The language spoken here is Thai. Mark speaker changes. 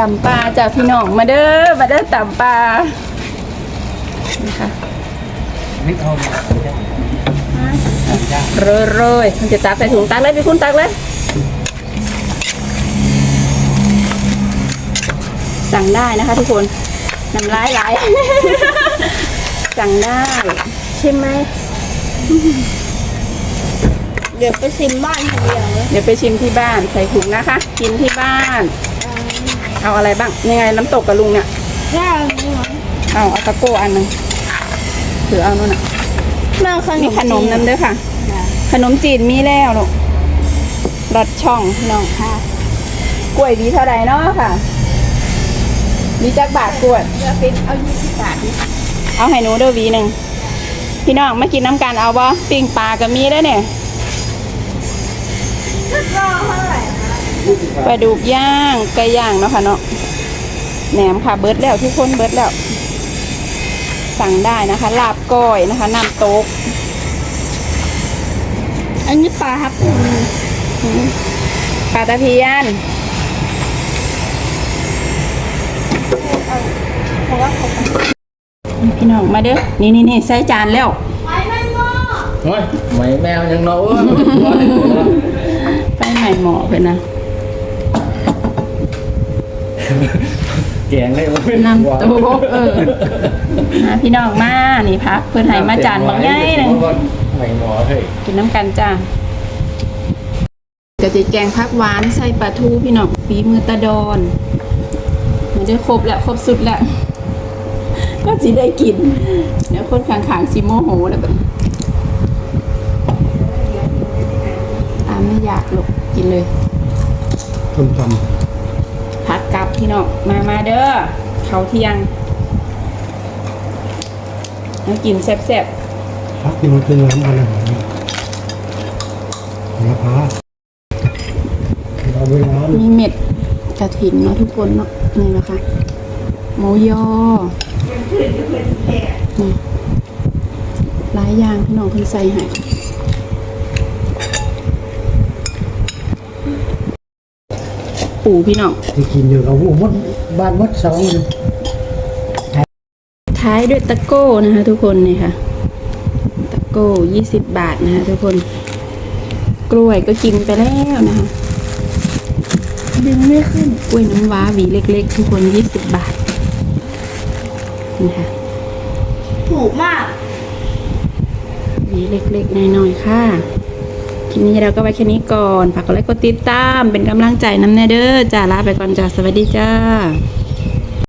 Speaker 1: ตำปลาจากพี่น้องมาเด้อมาเด้อตำปลานะคะ
Speaker 2: วิทย์เอามา
Speaker 1: โรยโรยมันจะตักใส่ถุงตักเลยพี่คุณตักเลยสั่งได้นะคะทุกคนน้ำลายไหลสั่งได้
Speaker 3: ใช่ไหมเดี๋ยวไปซิมบ้านคนเดียวเลย
Speaker 1: เดี๋ยวไปชิมที่บ้านใส่ถุงนะคะ กินที่บ้าน เอาอะไรบ้างยังไงน้ำตกกับลุงเนี่ย
Speaker 3: แค่นี้มั้ง
Speaker 1: เอาเอาตะโก้อันหนึ่งหรือเอานู่นน่ะ
Speaker 3: แม่ขนม
Speaker 1: มีขนมนั้นด้วยค่ะ ขนมจีนมีแล้วลูกรสช่องพี่น้องค่ะ กล้วยดีเท่าไรเนาะค่ะมีจักบาทกล้วย
Speaker 3: เดี๋ยวฟิตเอายี่สิบบาทดิ
Speaker 1: เอาให้หนูเด้อหวีหนึ่งพี่น้องมากินน้ำกันเอาบ่ปิ้งปลาก็มีได้อเนี่ย ปลาดุกย่างไก่ย่างเนาะค่ะเนาะแหนมค่ะเบิร์ดแล้วทุกคนเบิร์ดแล้ว สั่งได้นะคะ ลาบก้อยนะคะน้ำโต๊ก
Speaker 3: อันนี้ปลาครับ
Speaker 1: อืมปลาตะเพียน
Speaker 3: เพราะว่าเขา
Speaker 1: พี่น้องมาเด้อนี่นี่นี่ใส่จานแล้ว
Speaker 3: ไปแม่งอ
Speaker 2: โอ้ยไหมแมวยังเนาะ
Speaker 1: ไฟใหม่หมอเพื่อนนะ
Speaker 2: แกงให้มันเป็น
Speaker 1: น้ำโต๊กเออมาพี่น้องมานี่พักเพื่อนให้มาจานบางใหญ่หนึ่ง
Speaker 2: ไหมหมอเฮ้ย
Speaker 1: กินน้ำกันจ้าจะจะแกงพักหวานใส่ปลาทูพี่น้องฝีมือตะดอนมันจะครบแล้วครบสุดแล้วก็สิได้กินเดี๋ยวคนขางๆสิโมโหแล้วแบบตามไม่อยากหรอกกินเลย
Speaker 4: ต้มต
Speaker 1: พักกลับ พี่น้องมามาเด้อเขาวเที่ยงมากินแซ่บำ
Speaker 4: พักที่มันเป็นน้ำกันนะนะพาเราเวลา
Speaker 1: ๆมีเม็ดกระถินเนาะทุกคนเนาะนี่แหละค่ะหมูยอนี่หลายอย่างพี่น้องเพิ่นใส่ให้ ปูพี่น้อง
Speaker 4: ที่กินอยู่กับวัดบ้านวัดสองเลย
Speaker 1: ท้ายด้วยตะโก้นะคะทุกคนนี่ค่ะตะโก้ยี่สิบบาทนะคะทุกคน กล้วยก็กินไปแล้วนะคะ
Speaker 3: ดึงไม่ขึ้น
Speaker 1: กล้วยน้ำว้าหวีเล็ก ๆ ทุกคนยี่สิบบาทนี่ค่ะ
Speaker 3: ถูกมาก
Speaker 1: หวีเล็กๆน้อยๆค่ะ คลิปนี้เราก็ไว้แค่นี้ก่อน ฝากกดไลค์กดติดตาม เป็นกำลังใจน้ำแน่เด้อจ้าลาไปก่อนจ้าสวัสดีจ้า